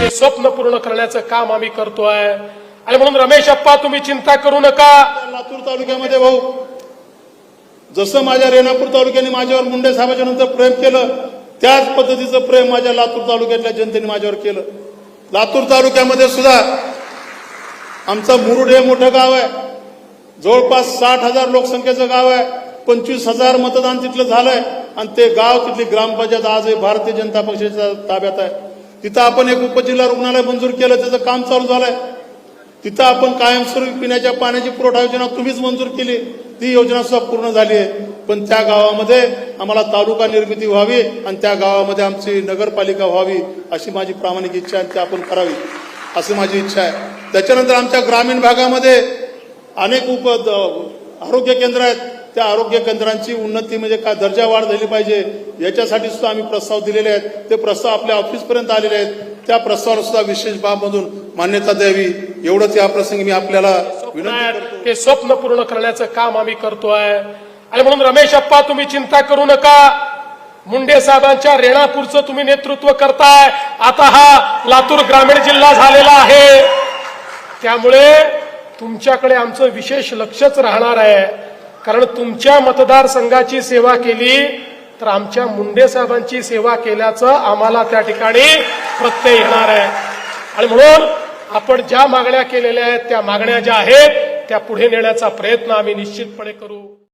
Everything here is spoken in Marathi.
ते स्वप्न पूर्ण करण्याचं काम आम्ही करतोय. आणि म्हणून रमेश अप्पा तुम्ही चिंता करू नका. लातूर तालुक्यामध्ये भाऊ जसं माझ्या रेणापूर तालुक्याने माझ्यावर मुंडे साहेबाच्या नंतर प्रेम केलं त्याच पद्धतीचं प्रेम माझ्या लातूर तालुक्यातल्या जनतेने माझ्यावर केलं. लातूर तालुक्यामध्ये सुद्धा आमचं मुरुड हे मोठं गाव आहे. जवळपास साठ हजार लोकसंख्येचं गाव आहे. पंचवीस हजार मतदान तिथलं झालंय. आणि ते गाव तिथली ग्रामपंचायत आज हे भारतीय जनता पक्षाच्या ताब्यात आहे. तिथं आपण एक उपजिल्हा रुग्णालय मंजूर केलं त्याचं काम चालू झालंय. तिथं आपण कायमस्वरूपी पिण्याच्या पाण्याची पुरवठा योजना तुम्हीच मंजूर केली. ती योजना सुद्धा पूर्ण झाली आहे. पण त्या गावामध्ये आम्हाला तालुका निर्मिती व्हावी आणि त्या गावामध्ये आमची नगरपालिका व्हावी अशी माझी प्रामाणिक इच्छा आहे ती आपण करावी अशी माझी इच्छा आहे. त्याच्यानंतर आमच्या ग्रामीण भागामध्ये अनेक उप द- आरोग्य केंद्र आहेत. त्या आरोग्य केंद्रांची उन्नती म्हणजे काय दर्जा वाढ झाली पाहिजे याच्यासाठी सुद्धा आम्ही प्रस्ताव दिलेले आहेत. ते प्रस्ताव आपल्या ऑफिसपर्यंत आलेले आहेत. त्या प्रस्तावाला सुद्धा विशेष बाबमधून मान्यता द्यावी. एवढंच या प्रसंगी मी आपल्याला हे स्वप्न पूर्ण करण्याचं काम आम्ही करतोय. आणि म्हणून रमेश अप्पा तुम्ही चिंता करू नका. मुंडे साहेबांच्या रेणापूरचं तुम्ही नेतृत्व करताय. आता हा लातूर ग्रामीण जिल्हा झालेला आहे. त्यामुळे तुमच्याकडे आमचं विशेष लक्षच राहणार आहे. कारण तुमच्या मतदारसंघाची सेवा केली तर आमच्या मुंडे साहेबांची सेवा केल्याचं आम्हाला त्या ठिकाणी प्रत्यय येणार आहे. आणि म्हणून आपण ज्या मागण्या केलेल्या आहेत त्या मागण्या ज्या आहेत त्या पुढे नेण्याचा प्रयत्न आम्ही निश्चितपणे करू.